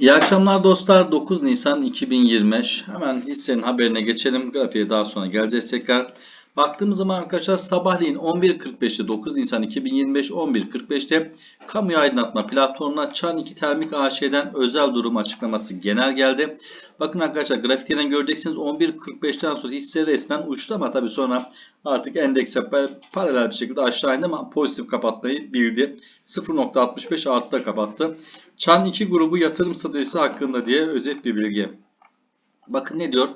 İyi akşamlar dostlar. 9 Nisan 2025. Hemen hissenin haberine geçelim. Grafiğe daha sonra geleceğiz tekrar. Baktığımız zaman arkadaşlar sabahleyin 11.45'te 9 Nisan 2025 11.45'te kamuya aydınlatma platformuna Çan 2 Termik AŞ'den özel durum açıklaması genel geldi. Bakın arkadaşlar grafikten göreceksiniz 11.45'ten sonra hisse resmen uçtu ama tabii sonra artık endekse paralel bir şekilde aşağı indi ama pozitif kapatmayı bildi. 0.65 artıda kapattı. Çan 2 grubu yatırım stratejisi hakkında diye özet bir bilgi. Bakın ne diyor?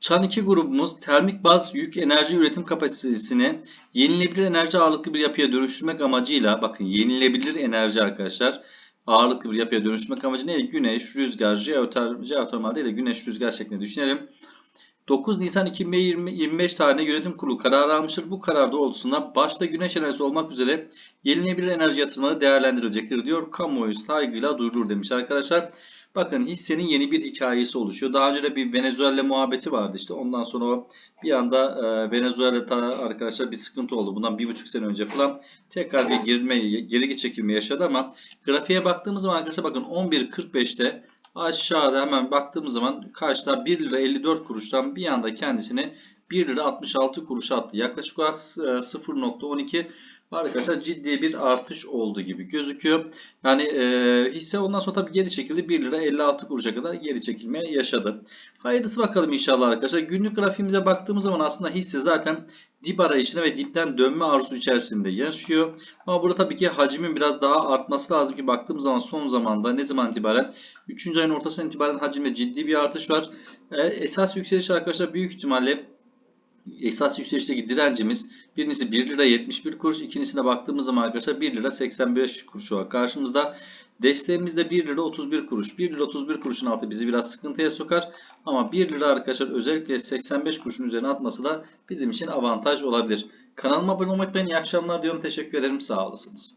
Çan 2 grubumuz termik baz yük enerji üretim kapasitesini yenilebilir enerji ağırlıklı bir yapıya dönüştürmek amacıyla bakın yenilebilir enerji arkadaşlar ağırlıklı bir yapıya dönüştürmek amacı ne? Güneş, rüzgar, jeotermal, jeotermal değil de güneş, rüzgar şeklinde düşünelim. 9 Nisan 2025 tarihinde yönetim kurulu kararı almıştır. Bu karar doğrultusunda başta güneş enerjisi olmak üzere yenilenebilir enerji yatırımları değerlendirilecektir diyor. Kamuoyu saygıyla duyurur demiş arkadaşlar. Bakın hissenin yeni bir hikayesi oluşuyor. Daha önce de bir Venezuela muhabbeti vardı işte. Ondan sonra bir anda e, Venezuela'da arkadaşlar bir sıkıntı oldu. Bundan bir buçuk sene önce falan tekrar bir girme, geri çekilme yaşadı ama grafiğe baktığımız zaman arkadaşlar bakın 11.45'te aşağıda hemen baktığımız zaman karşıda 1 lira 54 kuruştan bir anda kendisini 1 lira 66 kuruş attı. Yaklaşık olarak e, 0.12 arkadaşlar ciddi bir artış olduğu gibi gözüküyor. Yani e, hisse ondan sonra tabii geri çekildi. 1 lira 56 kuruşa kadar geri çekilme yaşadı. Hayırlısı bakalım inşallah arkadaşlar. Günlük grafiğimize baktığımız zaman aslında hisse zaten dip arayışına ve dipten dönme arzusu içerisinde yaşıyor. Ama burada tabii ki hacmin biraz daha artması lazım ki baktığımız zaman son zamanda ne zaman itibaren 3. ayın ortasından itibaren hacimde ciddi bir artış var. E, esas yükseliş arkadaşlar büyük ihtimalle esas yükselişteki direncimiz birincisi 1 lira 71 kuruş, ikincisine baktığımız zaman arkadaşlar 1 lira 85 kuruş var karşımızda. Desteğimiz de 1 lira 31 kuruş. 1 lira 31 kuruşun altı bizi biraz sıkıntıya sokar. Ama 1 lira arkadaşlar özellikle 85 kuruşun üzerine atması da bizim için avantaj olabilir. Kanalıma abone olmayı unutmayın. İyi akşamlar diyorum. Teşekkür ederim. Sağ olasınız.